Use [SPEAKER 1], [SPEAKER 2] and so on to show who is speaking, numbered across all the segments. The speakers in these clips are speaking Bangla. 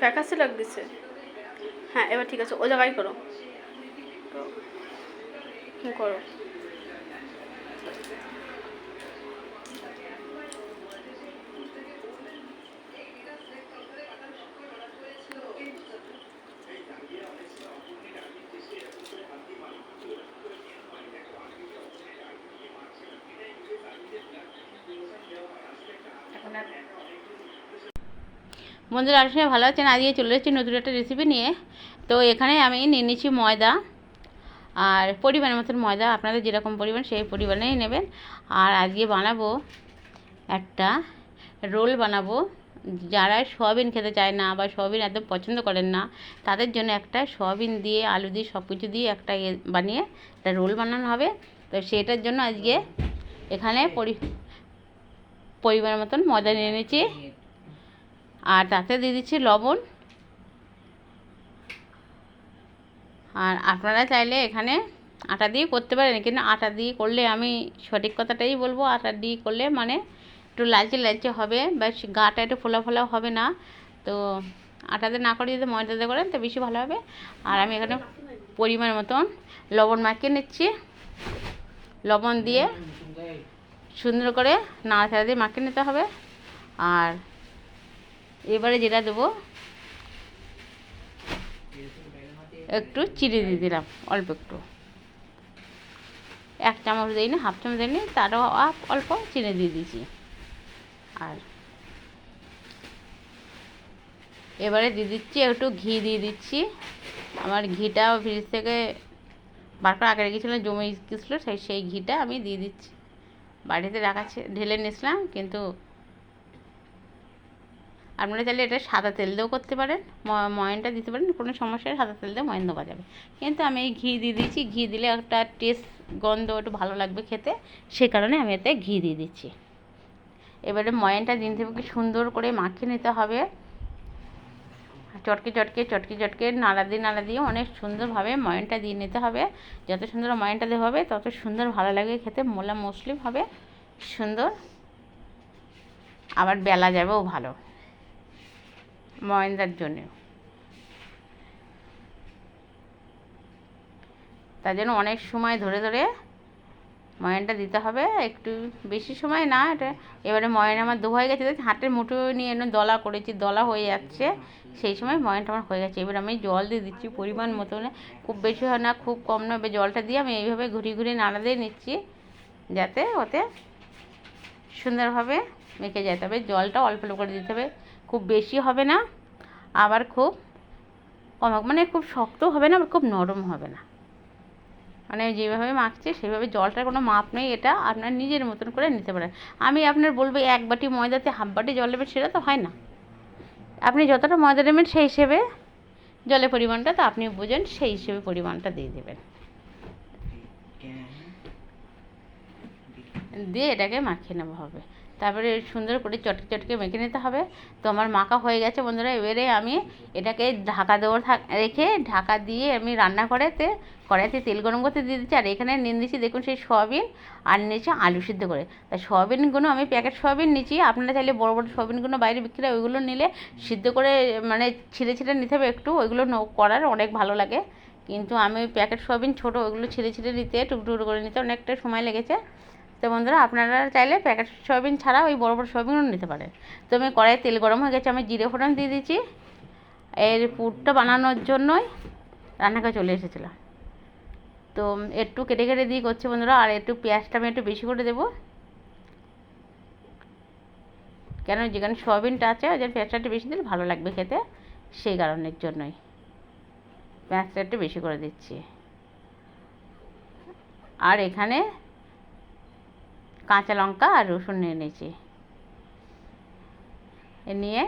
[SPEAKER 1] ফ্যাকাসে লাগতেছে। হ্যাঁ এবার ঠিক আছে ও জায়গায় করো। করো।
[SPEAKER 2] বন্ধুরা সঙ্গে ভালো আছেন? আজকে চলে এসেছি নতুন একটা রেসিপি নিয়ে। তো এখানে আমি নিয়ে নিচ্ছি ময়দা। আর পরিমাণ মতন ময়দা, আপনাদের যেরকম পরিমাণ সেই পরিমাণেই নেবেন। আর আজকে বানাবো একটা রোল বানাবো। যারা সয়াবিন খেতে চায় না বা সয়াবিন একদম পছন্দ করেন না, তাদের জন্য একটা সয়াবিন দিয়ে, আলু দিয়ে সব কিছু দিয়ে একটা বানিয়ে একটা রোল বানানো হবে। তো সেটার জন্য আজকে এখানে পরি, পরিমাণ মতন ময়দা নিয়ে নিয়েছি আর তাতে দিয়ে দিচ্ছি লবণ। আর আপনারা চাইলে এখানে আটা দিয়ে করতে পারেন, কিন্তু আটা দিয়ে করলে আমি সঠিক কথাটাই বলব, আটা দিয়ে করলে মানে একটু লালচে লালচে হবে বা গাটা একটু ফোলা ফোলা হবে না। তো আটাতে না করে যদি ময়দাতে করেন তো বেশি ভালো হবে। আর আমি এখানে পরিমাণ মতন লবণ মাখিয়ে নিচ্ছি। লবণ দিয়ে সুন্দর করে নাড়াচাড়া দিয়ে মাখিয়ে নিতে হবে। আর এবারে যেটা দেবো, একটু চিড়ে দিয়ে দিলাম, অল্প একটু। এক চামচ দিইনি, হাফ চামচ দিইনি, তারও আপ- অল্প চিনি দিয়ে দিয়েছি। আর এবারে দিয়ে দিচ্ছি, একটু ঘি দিয়ে দিচ্ছি। আমার ঘিটা ফ্রিজ থেকে বার করে আগে রেখেছিলাম, জমে গেছিল, সেই সেই ঘিটা আমি দিয়ে দিচ্ছি। বাড়িতে রাখা ঢেলে নিয়েছিলাম, কিন্তু আপনারা চাইলে এটা সাদা তেল দিয়েও করতে পারেন ময়নটা দিতে পারেন, কোনো সমস্যা নেই, সাদা তেল দিয়ে ময়ন দেওয়া যাবে। কিন্তু আমি এই ঘি দিয়ে দিয়েছি, ঘি দিলে একটা টেস্ট গন্ধ একটু ভালো লাগবে খেতে, সে কারণে আমি এতে ঘি দিয়ে দিচ্ছি। এবারে ময়নটা দিন থেকে সুন্দর করে মাখিয়ে নিতে হবে। চটকে চটকে চটকে চটকে নাড়া দিয়ে নাড়া দিয়ে অনেক সুন্দরভাবে ময়নটা দিয়ে নিতে হবে। যত সুন্দর ময়নটা দেওয়া হবে, তত সুন্দর ভালো লাগে খেতে মোলা মুসলিম হবে, সুন্দর। আবার বেলা যাবেও ভালো। ময়দার জন্য। তার জন্য অনেক সময় ধরে ধরে ময়নটা দিতে হবে, একটু বেশি সময় না, এটা এবারে ময়ন আমার দো হয়ে গেছে হাতের মুঠো নিয়ে এনে দলা করেছি, দলা হয়ে যাচ্ছে, সেই সময় ময়নটা আমার হয়ে গেছে। এবার আমি জল দিয়ে দিচ্ছি পরিমাণ মতন খুব বেশি হয় না, খুব কম না, এবার জলটা দিয়ে আমি এইভাবে ঘুরিয়ে ঘুরিয়ে নাড়া দিয়ে নিচ্ছি, যাতে ওতে সুন্দরভাবে মেখে যায়। তবে জলটা অল্প অল্প করে দিতে হবে খুব বেশি হবে না আবার খুব কম মানে খুব শক্ত হবে না আবার খুব নরম হবে না। মানে যেভাবে মাখছে সেভাবে জলটার কোনো মাপ নেই এটা আপনার নিজের মতন করে নিতে পারেন। আমি আপনার বলব এক বাটি ময়দাতে হাফ বাটি জল নেবেন সেটা তো হয় না। আপনি যতটা ময়দা নেবেন সেই হিসেবে জলের পরিমাণটা তো আপনি বুঝেন সেই হিসেবে পরিমাণটা দিয়ে দেবেন। দিয়ে এটাকে মাখিয়ে নেওয়া হবে। তারপরে সুন্দর করে চটকে চটকে মেখে নিতে হবে। তো আমার মাখা হয়ে গেছে বন্ধুরা, এবারে আমি এটাকে ঢাকা দেওয়া থাক রেখে ঢাকা দিয়ে আমি রান্না করাতে কড়াইতে তেল গরম করতে দিয়ে দিচ্ছি। আর এখানে নিয়ে দিচ্ছি দেখুন সেই সয়াবিন, আর নিয়েছি আলু সিদ্ধ করে। তা সয়াবিনগুলো আমি প্যাকেট সয়াবিন নিচ্ছি। আপনারা চাইলে বড় বড় সয়াবিনগুলো বাইরে বিক্রি হয়, ওইগুলো নিলে সিদ্ধ করে মানে ছিঁড়ে ছিঁড়ে নিতে হবে একটু, ওইগুলো করার অনেক ভালো লাগে। কিন্তু আমি প্যাকেট সয়াবিন ছোটো, ওইগুলো ছিঁড়ে ছিঁড়ে নিতে টুকটুকরো করে নিতে অনেকটা সময় লেগেছে। তো বন্ধুরা, আপনারা চাইলে প্যাকেট সয়াবিন ছাড়া ওই বড় বড় সয়াবিনও নিতে পারেন। তো আমি কড়াইয়ে তেল গরম হয়ে গেছে, আমি জিরে ফোড়ন দিয়ে দিচ্ছি এর পুরটা বানানোর জন্যই রান্নাঘরে চলে এসেছিলাম। তো একটু কেটে কেটে দিয়ে করছে বন্ধুরা, আর একটু পেঁয়াজটা আমি একটু বেশি করে দেবো। কেন যেখানে সয়াবিনটা আছে, ওই জন্য পেঁয়াজটা একটু বেশি দিলে ভালো লাগবে খেতে, সেই কারণের জন্যই। পেঁয়াজটা একটু বেশি করে দিচ্ছি। আর এখানে কাঁচা লঙ্কা আর রসুন নিয়ে নিয়েছি। এ নিয়ে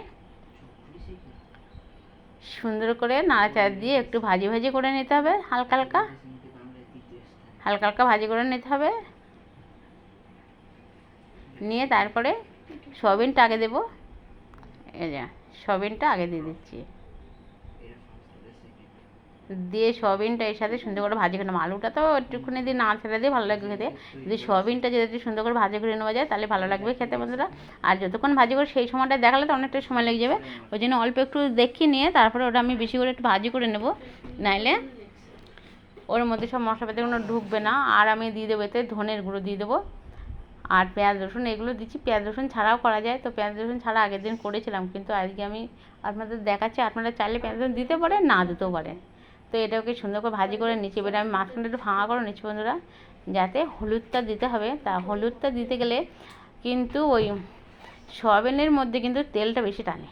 [SPEAKER 2] সুন্দর করে নাড়াচাড়া দিয়ে একটু ভাজি ভাজি করে নিতে হবে, হালকা হালকা। হালকা হালকা ভাজি করে নিতে হবে। নিয়ে তারপরে সয়াবিনটা আগে দেবো। এই যে, সয়াবিনটা আগে দিয়ে দিচ্ছি। দিয়ে সয়াবিনটা এর সাথে সুন্দর করে ভাজি করে নেব। আলুটা তো একটুখানি দিয়ে না ছেড়ে দিয়ে ভালো লাগবে খেতে। যদি সয়াবিনটা যদি সুন্দর করে ভাজি করে নেওয়া যায়, তাহলে ভালো লাগবে খেতে বন্ধুরা। আর যতক্ষণ ভাজি করে সেই সময়টা দেখালে তো অনেকটা সময় লেগে যাবে। ওই জন্য অল্প একটু দেখিয়ে নিয়ে তারপরে ওটা আমি বেশি করে একটু ভাজি করে নেব। নাইলে ওর মধ্যে সব মশলাপাতিগুলো ঢুকবে না। আর আমি দিয়ে দেবো এতে ধনের গুঁড়ো দিয়ে দেবো। আর পেঁয়াজ, রসুন, এগুলো দিচ্ছি। পেঁয়াজ, রসুন ছাড়াও করা যায়। তো পেঁয়াজ, রসুন ছাড়া আগের দিন করেছিলাম। কিন্তু আজকে আমি আপনাদের দেখাচ্ছি। আপনারা চাইলে পেঁয়াজ, রসুন দিতে পারেন, না দিতেও পারেন। তো এটাকে সুন্দর করে ভাজি করে নিচ্ছি। এবারে আমি মাঝখানটা একটু ফাঁকা করে নিচ্ছি বন্ধুরা, যাতে হলুদটা দিতে হবে। তা হলুদটা দিতে গেলে কিন্তু ওই সয়াবিনের মধ্যে কিন্তু তেলটা বেশি টানে।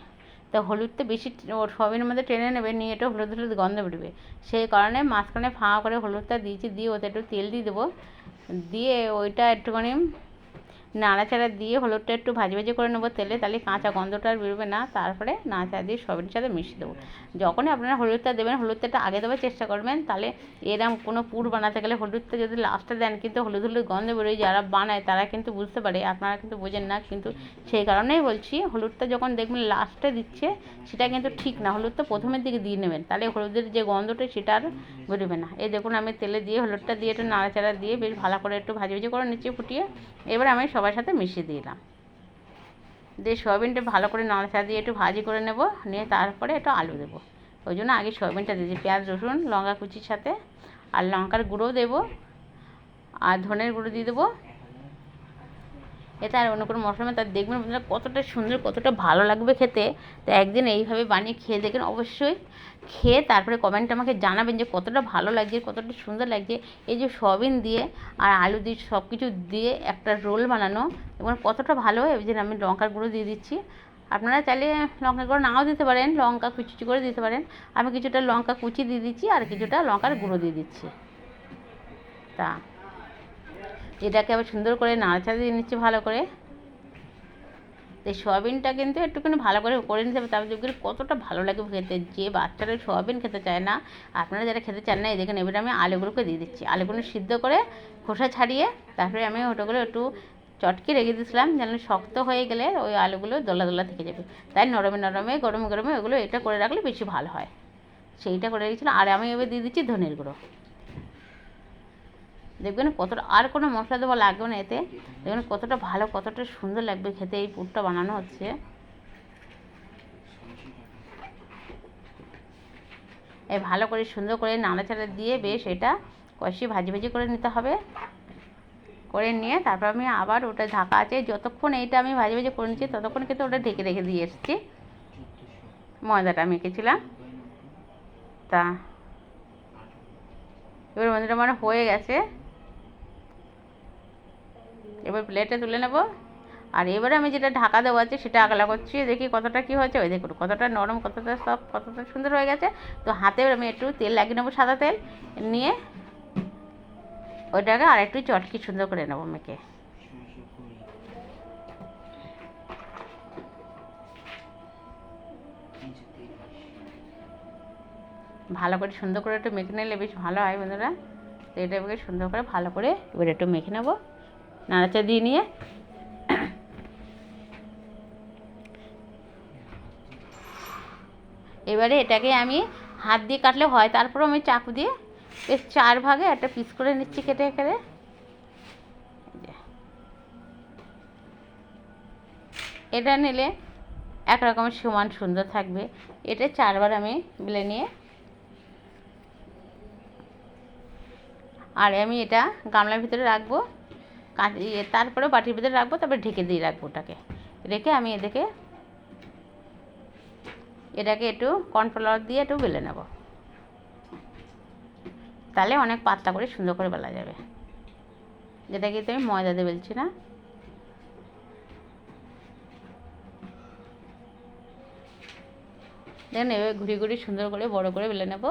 [SPEAKER 2] তো হলুদটা বেশি ওর সয়াবিনের মধ্যে টেনে নেবে, নিয়ে এটা হলুদ হলুদ গন্ধ বেরোবে। সেই কারণে মাঝখানে ফাঁকা করে হলুদটা দিয়েছি, দিয়ে ওতে একটু তেল দিয়ে দেবো। দিয়ে ওইটা একটুখানি নাড়াচাড়া দিয়ে হলুদটা একটু ভাজি ভাজি করে নেব তেলে, তাহলে কাঁচা গন্ধটা আর বেরোবে না। তারপরে নাড়াচাড়া দিয়ে সবের সাথে মিশিয়ে দেবো। যখনই আপনারা হলুদটা দেবেন হলুদটা একটু আগে দেওয়ার চেষ্টা করবেন, তাহলে এরম কোনো পুর বানাতে গেলে হলুদটা যদি লাস্টে দেন, কিন্তু হলুদ হলুদ গন্ধ বেরোয়, যারা বানায় তারা কিন্তু বুঝতে পারে, আপনারা কিন্তু বোঝেন না, কিন্তু সেই কারণেই বলছি, হলুদটা যখন দেখবেন লাস্টে দিচ্ছে, সেটা কিন্তু ঠিক না। হলুদটা প্রথমের দিকে দিয়ে নেবেন, তাহলে হলুদের যে গন্ধটা, সেটা আর বেরোবে না। এই দেখুন, আমি তেলে দিয়ে হলুদটা দিয়ে একটু নাড়াচাড়া দিয়ে বেশ ভালো করে একটু ভাজি ভাজি করে নিচ্ছি ফুটিয়ে। এবার আমি সবার সাথে মিশিয়ে দিলাম। দিয়ে সয়াবিনটা ভালো করে নাড়াচাড়া দিয়ে একটু ভাজি করে নেব, নিয়ে তারপরে একটু আলু দেবো। ওই জন্য আগে সয়াবিনটা দিয়েছি, পেঁয়াজ, রসুন, লঙ্কা কুচির সাথে। আর লঙ্কার গুঁড়ো দেবো, আর ধনের গুঁড়ো দিয়ে দেবো। এতে আর অন্য কোনো মশলা তার দেখবেন বন্ধুরা কতটা সুন্দর, কতটা ভালো লাগবে খেতে। তো একদিন এইভাবে বানিয়ে খেয়ে দেখেন অবশ্যই। খেয়ে তারপরে কমেন্টে আমাকে জানাবেন যে কতটা ভালো লাগছে, কতটা সুন্দর লাগছে। এই যে সয়াবিন দিয়ে আর আলু দিয়ে সব কিছু দিয়ে একটা রোল বানানো এবং কতটা ভালো এই যে আমি লঙ্কার গুঁড়ো দিয়ে দিচ্ছি। আপনারা চাইলে লঙ্কার গুঁড়ো নাও দিতে পারেন, লঙ্কা কুচি করে দিতে পারেন। আমি কিছুটা লঙ্কা কুচি দিয়ে দিচ্ছি আর কিছুটা লঙ্কার গুঁড়ো দিয়ে দিচ্ছি। তা, এটাকে আবার সুন্দর করে নাড়াচাড়া দিয়ে নিচ্ছি ভালো করে। তো এই সয়াবিনটা কিন্তু একটুখানি ভালো করে করে নিতে হবে তারপর দেখবেন কতটা ভালো লাগে খেতে। যে বাচ্চারা সয়াবিন খেতে চায় না, আপনারা যারা খেতে চান না, এই দেখেন এবারে আমি আলুগুলোকে দিয়ে দিচ্ছি। আলুগুলো সিদ্ধ করে খোসা ছাড়িয়ে তারপরে আমি ওটাগুলো একটু চটকে রেখে দিয়েছিলাম, যেন শক্ত হয়ে গেলে ওই আলুগুলো দোলা দোলা থেকে যাবে। তাই নরমে নরমে, গরমে গরমে ওগুলো এটা করে রাখলে বেশি ভালো হয়। সেইটা করে রেখেছিলাম। আর আমি এবার দিয়ে দিচ্ছি ধনের গুঁড়ো। দেখবেন কতটা, আর কোনো মশলা দেওয়া লাগবে না এতে। দেখবেন কতটা ভালো, কতটা সুন্দর লাগবে খেতে, এই পুরটা বানানো হচ্ছে। এ ভালো করে সুন্দর করে নাড়াচাড়া দিয়ে বেশ এটা কষি ভাজি ভাজি করে নিতে হবে। করে নিয়ে তারপর আমি আবার ওটা ঢাকা আছে, যতক্ষণ এইটা আমি ভাজি ভাজি করে নিচ্ছি, ততক্ষণ কিন্তু ওটা ঢেকে রেখে দিয়ে এসেছি। ময়দাটা মেখেছিলাম তা, এবার মন্দিরটা আমার হয়ে গেছে। এবার প্লেটে তুলে নেব। আর এবারে আমি যেটা ঢাকা দেওয়া আছে, সেটা আগলা করছি। দেখি কতটা কি হয়েছে। ওই দেখুন, কতটা নরম, কতটা সব কতটা সুন্দর হয়ে গেছে। তো হাতে আমি একটু তেল লাগিয়ে নেব, সাদা তেল। নিয়ে ওইটাকে আর একটু চটকি সুন্দর করে নেব মেখে। ভালো করে সুন্দর করে একটু মেখে নিলে বেশ ভালো হয় বন্ধুরা। তো এটাকে সুন্দর করে ভালো করে এবার একটু মেখে নেব। নাড়াচা দিয়ে নিয়ে এবারে এটাকে আমি হাত দিয়ে কাটলে হয় তারপর আমি চাকু দিয়ে বেশ চার ভাগে একটা পিস করে নিচ্ছি কেটে কেটে। এটা নিলে এক রকমের সমান সুন্দর থাকবে। এটা চারবার আমি বেলে নিয়ে আর আমি এটা গামলার ভিতরে রাখব। কাঁচ ইয়ে তারপরে বাটির ভিতরে রাখব, তারপরে ঢেকে দিয়ে রাখব ওটাকে। রেখে আমি এদিকে এটাকে একটু কর্নফ্লাওয়ার দিয়ে একটু বেলে নেব। তাহলে অনেক পাতলা করে সুন্দর করে বেলা যাবে। যেটা কিন্তু আমি ময়দা দিয়ে বেলছি না? দেখুন এবার ঘুরি ঘুরি সুন্দর করে, বড় করে বেলে নেব।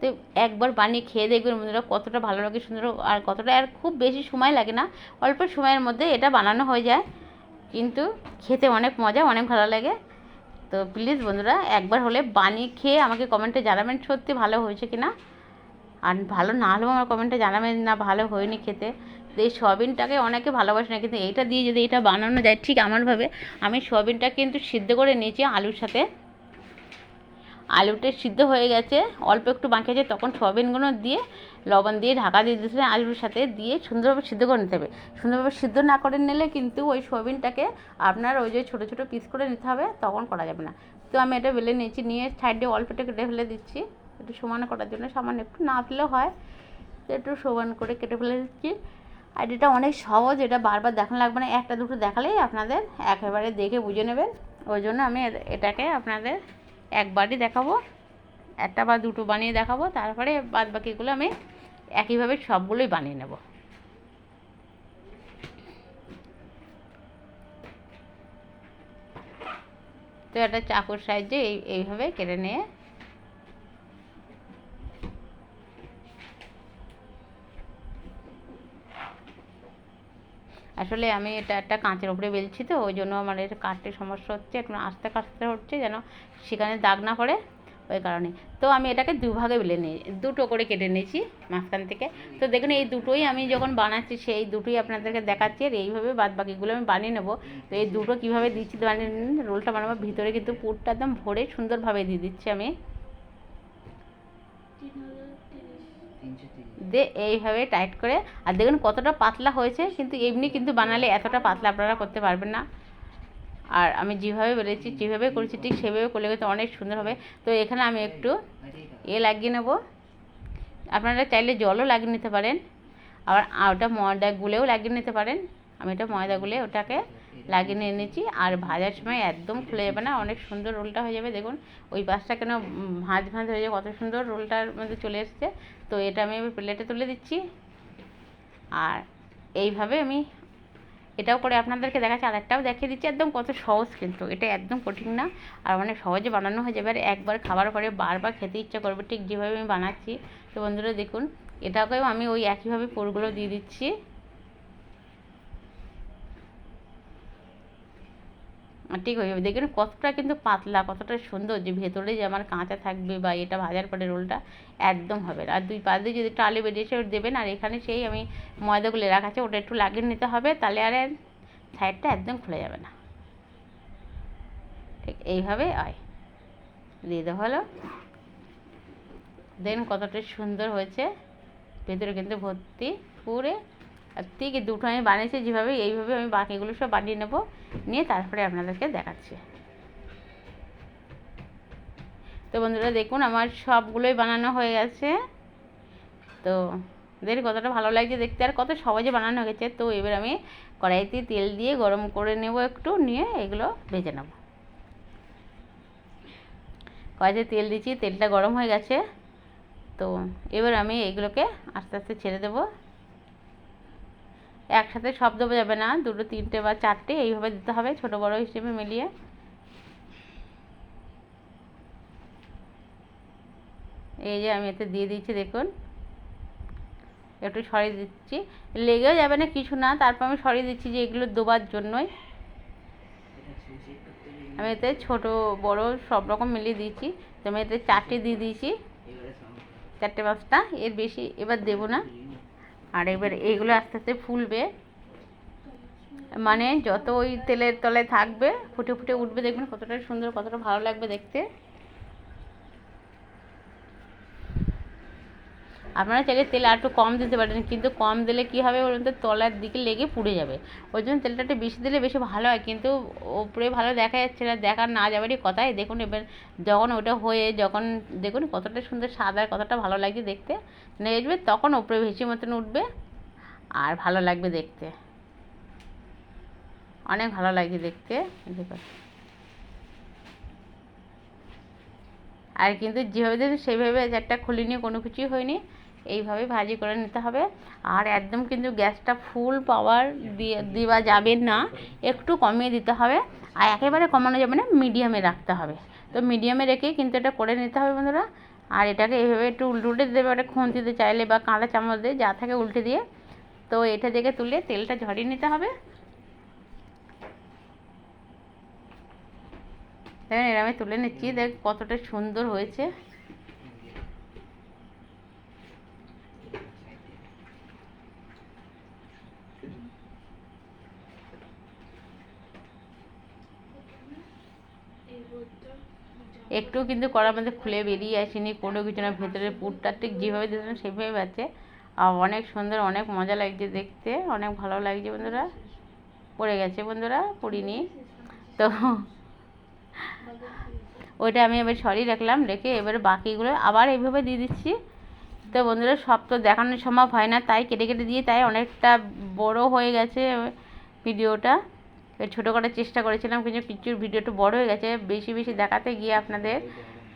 [SPEAKER 2] তো একবার বানিয়ে খেয়ে দেখবেন বন্ধুরা কতটা ভালো লাগে সুন্দর আর কতটা, আর খুব বেশি সময় লাগে না, অল্প সময়ের মধ্যে এটা বানানো হয়ে যায়। কিন্তু খেতে অনেক মজা, অনেক ভালো লাগে। তো প্লিজ বন্ধুরা একবার হলে বানিয়ে খেয়ে আমাকে কমেন্টে জানাবেন সত্যি ভালো হয়েছে কি না আর ভালো না হলেও আমার কমেন্টে জানাবেন না ভালো হয়নি খেতে। তো এই সয়াবিনটাকে অনেকে ভালোবাসে না, কিন্তু এইটা দিয়ে যদি এটা বানানো যায় ঠিক আমারভাবে আমি সয়াবিনটা কিন্তু সিদ্ধ করে নিয়েছি আলুর সাথে। আলুটা সিদ্ধ হয়ে গেছে, অল্প একটু বাকি আছে, তখন সয়াবিনগুলো দিয়ে লবণ দিয়ে ঢাকা দিয়ে দিয়েছিলেন আলুর সাথে দিয়ে সুন্দরভাবে সিদ্ধ করে নিতে হবে। সুন্দরভাবে সিদ্ধ না করে নিলে কিন্তু ওই সয়াবিনটাকে আপনার ওই যে ছোটো ছোটো পিস করে নিতে হবে, তখন করা যাবে না। তো আমি এটা বেলে নিয়েছি, নিয়ে সাইডে অল্প একটু কেটে ফেলে দিচ্ছি, একটু সমান করার জন্য, সামান্য একটু না ফেলেও হয়, তো একটু সমান করে কেটে ফেলে দিচ্ছি। আর এটা অনেক সহজ, এটা বারবার দেখানো লাগবে না, একটা দুটো দেখালেই আপনাদের একেবারে দেখে বুঝে নেবেন। ওই জন্য আমি এটাকে আপনাদের একবারই দেখাবো। একটা বা দুটো বানিয়ে দেখাবো, তারপরে বাদ বাকিগুলো আমি একইভাবে সবগুলোই বানিয়ে নেব। তো একটা চাকুর সাহায্যে এই, এইভাবে কেটে নিয়ে আসলে আমি এটা একটা কাঁচের উপরে বেলছি তো, ওই জন্য আমার এটা কাটতে সমস্যা হচ্ছে, একটু আস্তে কাটতে হচ্ছে যেন সেখানে দাগ না পড়ে, ওই কারণে। তো আমি এটাকে দুভাগে বেলে নিই, দুটো করে কেটে নিয়েছি মাঝখান থেকে। তো দেখুন, এই দুটোই আমি যখন বানাচ্ছি, সেই দুটোই আপনাদেরকে দেখাচ্ছি, আর এইভাবে বাদ বাকিগুলো আমি বানিয়ে নেব। তো এই দুটো কীভাবে দিচ্ছি বানিয়ে রোলটা বানাবো, ভিতরে কিন্তু পুরটা একদম ভরে সুন্দরভাবে দিয়ে দিচ্ছি আমি। দিয়ে এইভাবে টাইট করে, আর দেখুন কতটা পাতলা হয়েছে, কিন্তু এমনি কিন্তু বানালে এতটা পাতলা আপনারা করতে পারবেন না। আর আমি যেভাবে বেলেছি, যেভাবে করেছি, ঠিক সেভাবে করলে কিন্তু অনেক সুন্দর হবে। তো এখানে আমি একটু এ লাগিয়ে নেব। আপনারা চাইলে জলও লাগিয়ে নিতে পারেন, আবার ওটা ময়দা গুলেও লাগিয়ে নিতে পারেন। আমি এটা ময়দা গুলে ওটাকে লাগিয়ে নিয়েছি আর ভাজার সময় একদম খুলে যাবে না, অনেক সুন্দর রোলটা হয়ে যাবে। দেখুন, ওই পাশটা কেন ভাঁজ ভাঁজ হয়ে যাবে, কত সুন্দর রোলটার মধ্যে চলে এসছে। তো এটা আমি প্লেটে তুলে দিচ্ছি। আর এইভাবে আমি এটাও করে আপনাদেরকে দেখাচ্ছি আর একটাও দেখিয়ে দিচ্ছি। একদম কত সহজ কিন্তু, এটা একদম কঠিন না। আর অনেক সহজে বানানো হয়ে যাবে। আর একবার খাবার পরে বারবার খেতে ইচ্ছা করবে, ঠিক যেভাবে আমি বানাচ্ছি। তো বন্ধুরা, দেখুন, এটাকেও আমি ওই একইভাবে পুরগুলো দিয়ে দিচ্ছি আর ঠিক হয়ে যাবে। দেখবেন কতটা কিন্তু পাতলা, কতটা সুন্দর যে ভেতরে যে আমার কাঁচা থাকবে বা এটা ভাজার পরে রোলটা একদম হবে না। আর দুই পাশ দিয়ে যদি আলু বেরিয়েছে দেবেন, আর এখানে সেই আমি ময়দাগুলো রাখা আছে, ওটা একটু লাগিয়ে নিতে হবে, তাহলে আর সাইডটা একদম খুলে যাবে না। ঠিক এইভাবে আয় দিয়ে দেওয়া হলো। দেন কতটা সুন্দর হয়েছে। ভেতরে কিন্তু ভর্তি পুরে ঠিক দুটো আমি বানিয়েছি, যেভাবে এইভাবে আমি বাকিগুলো সব বানিয়ে নেব, নিয়ে তারপরে আপনাদেরকে দেখাচ্ছি। তো বন্ধুরা, দেখুন আমার সবগুলোই বানানো হয়ে গেছে। তো দেখুন কতটা ভালো লাগছে দেখতে, আর কত সহজে বানানো হয়ে গেছে তো এবার আমি কড়াইতে তেল দিয়ে গরম করে নেব একটু, নিয়ে এগুলো ভেজে নেব। কড়াইতে তেল দিচ্ছি, তেলটা গরম হয়ে গেছে। তো এবার আমি এগুলোকে আস্তে আস্তে ছেড়ে দেবো। একসাথে সব দেওয়া যাবে না। দুটো, তিনটে বা চারটে, এইভাবে দিতে হবে ছোট বড় হিসেবে মিলিয়ে। এই যে আমি এতে দিয়ে দিচ্ছি দেখুন। একটু সরিয়ে দিচ্ছি। লেগেও যাবে না কিছু না, তারপর আমি সরিয়ে দিচ্ছি যে এগুলো দেবার জন্যই। আমি এতে ছোট, বড় সব রকম মিলিয়ে দিয়েছি। তো আমি এতে চারটে দিয়ে দিয়েছি। চারটে পাঁচটা, এর বেশি এবার দেবো না। আর এবার এইগুলো আস্তে আস্তে ফুলবে। মানে যত ওই তেলের তলায় থাকবে, ফুটে ফুটে উঠবে, দেখবেন কতটা সুন্দর, কতটা ভালো লাগবে দেখতে। আপনারা চাইলে তেল আর একটু কম দিতে পারেন, কিন্তু কম দিলে কী হবে বলুন তো, তলার দিকে লেগে পুড়ে যাবে। ওই জন্য তেলটা একটু বেশি দিলে বেশি ভালো হয়, কিন্তু ওপরে ভালো দেখা যাচ্ছে না, দেখা না যাবারই কথাই দেখুন এবার যখন ওটা হয়ে, যখন দেখুন কতটা সুন্দর সাদা কতটা ভালো লাগছে দেখতে নেড়ে তখন ওপরে ভেসি মতন উঠবে আর ভালো লাগবে দেখতে। অনেক ভালো লাগছে দেখতে আর কিন্তু যেভাবে দেখুন সেইভাবে একটা খুলিনি, কোনো কিছুই হয়নি। এইভাবে ভাজি করে নিতে হবে। আর একদম কিন্তু গ্যাসটা ফুল পাওয়ার দিয়ে দেওয়া যাবে না, একটু কমিয়ে দিতে হবে। আর একেবারে কমানো যাবে না, মিডিয়ামে রাখতে হবে। তো মিডিয়ামে রেখে কিন্তু এটা করে নিতে হবে বন্ধুরা। আর এটাকে এইভাবে একটু উল্টে দেবে ওটা খুন্তিতে চাইলে বা কাঁটা চামচ দিয়ে যা থাকে উল্টে দিয়ে। তো এটা থেকে তুলে তেলটা ঝরিয়ে নিতে হবে। দেখেন এর আমি তুলে নিচ্ছি। দেখ কতটা সুন্দর হয়েছে। একটু কিন্তু কড়ার মধ্যে খুলে বেরিয়ে আসেনি কোনো কিছু না, ভেতরের পুরটা ঠিক যেভাবে দিয়েছিলাম সেভাবে আছে আর অনেক সুন্দর, অনেক মজা লাগছে দেখতে, অনেক ভালো লাগছে বন্ধুরা। পড়ে গেছে বন্ধুরা, পড়িনি। তো ওইটা আমি এবার সরি রাখলাম, রেখে এবারে বাকিগুলো আবার এইভাবে দিয়ে দিচ্ছি। তো বন্ধুরা, সব তো দেখানোর সম্ভব হয় না, তাই কেটে কেটে দিয়ে তাই অনেকটা বড় হয়ে গেছে ভিডিওটা। ছোটো করার চেষ্টা করেছিলাম, কিন্তু পিচুর ভিডিওটা বড় হয়ে গেছে, বেশি বেশি দেখাতে গিয়ে আপনাদের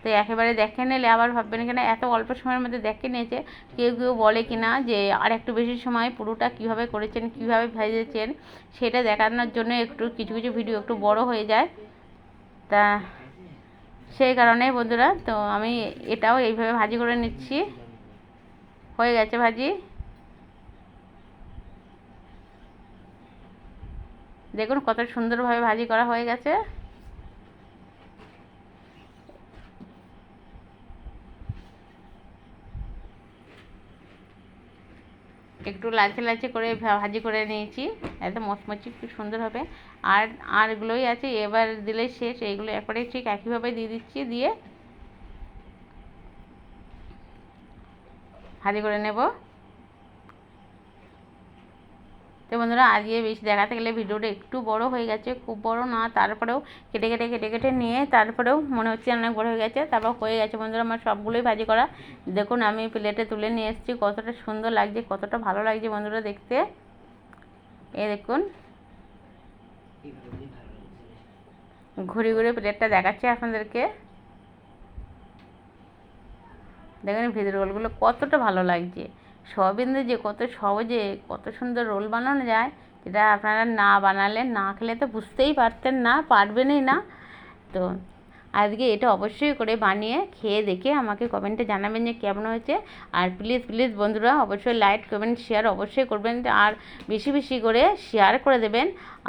[SPEAKER 2] তো একেবারে দেখে নিলে আবার ভাববেন কেন এত অল্প সময়ের মধ্যে দেখে নিয়েছে, কেউ কেউ বলে কি না যে আর একটু বেশি সময় পুরোটা কীভাবে করেছেন, কীভাবে ভেজেছেন, সেটা দেখানোর জন্য একটু কিছু কিছু ভিডিও একটু বড় হয়ে যায়। তা সেই কারণে বন্ধুরা, তো আমি এটাও এইভাবে ভাজি করে নিচ্ছি। হয়ে গেছে ভাজি। দেখুন কত সুন্দরভাবে ভাজি করা হয়ে গেছে। একটু লালচে লালচে করে ভাজি করে নিয়েছি, একদম মচমচি খুব সুন্দর হবে। আর আর এগুলোই আছে, এবার দিলে শেষ এইগুলো একবারে ঠিক একইভাবে দিয়ে দিচ্ছি, দিয়ে ভাজি করে নেব। তো বন্ধুরা, আজকে বেশি দেখাতে গেলে ভিডিওটা একটু বড় হয়ে গেছে, খুব বড় না, তারপরেও কেটে কেটে কেটে কেটে নিয়ে তারপরেও মনে হচ্ছে অনেক বড় হয়ে গেছে, তারপর হয়ে গেছে বন্ধুরা আমার সবগুলোই ভাজি করা। দেখুন, আমি প্লেটে তুলে নিয়ে এসেছি, কতটা সুন্দর লাগছে, কতটা ভালো লাগছে বন্ধুরা দেখতে। এ দেখুন। ঘুরে ঘুরে প্লেটটা দেখাচ্ছি আপনাদেরকে। দেখেন ভেতর রোলগুলো কতটা ভালো লাগছে। সয়াবিন যে কত সহজে, কত সুন্দর রোল বানানো যায় যেটা আপনারা না বানালে না খেলে তো বুঝতেই পারতেন না, পারবেনই না। তো আজকে এটা অবশ্যই করে বানিয়ে খেয়ে দেখে আমাকে কমেন্টে জানাবেন যে কেমন হয়েছে। আর প্লিজ প্লিজ বন্ধুরা অবশ্যই লাইক কমেন্ট শেয়ার অবশ্যই করবেন আর বেশি বেশি করে শেয়ার করে দেবেন।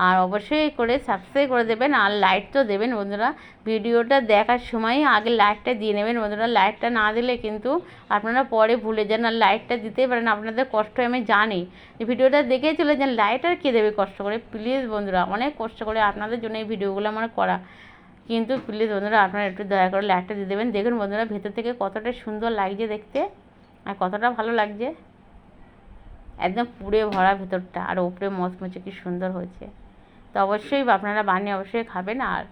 [SPEAKER 2] আর অবশ্যই করে সাবস্ক্রাইব করে দেবেন আর লাইক তো দেবেন বন্ধুরা। ভিডিওটা দেখার সময় আগে লাইকটা দিয়ে নেবেন বন্ধুরা। লাইকটা না দিলে কিন্তু আপনারা পরে ভুলে যান আর লাইকটা দিতেই পারেন। আপনাদের কষ্ট আমি জানি। ভিডিওটা দেখে চলে যান। লাইট আর কে দেবে কষ্ট করে? প্লিজ বন্ধুরা, অনেক কষ্ট করে আপনাদের জন্য এই ভিডিওগুলো আমার করা। কিন্তু প্লিজ বন্ধুরা, আপনারা একটু দয়া করে লাইটটা দিয়ে দেবেন। দেখুন বন্ধুরা, ভেতর থেকে কতটা সুন্দর লাগছে দেখতে আর কতটা ভালো লাগছে। একদম পুড়ে ভরা ভেতরটা আর ওপরে মচমচে কি সুন্দর হয়েছে। তো অবশ্যই আপনারা বানিয়ে অবশ্যই খাবেন আর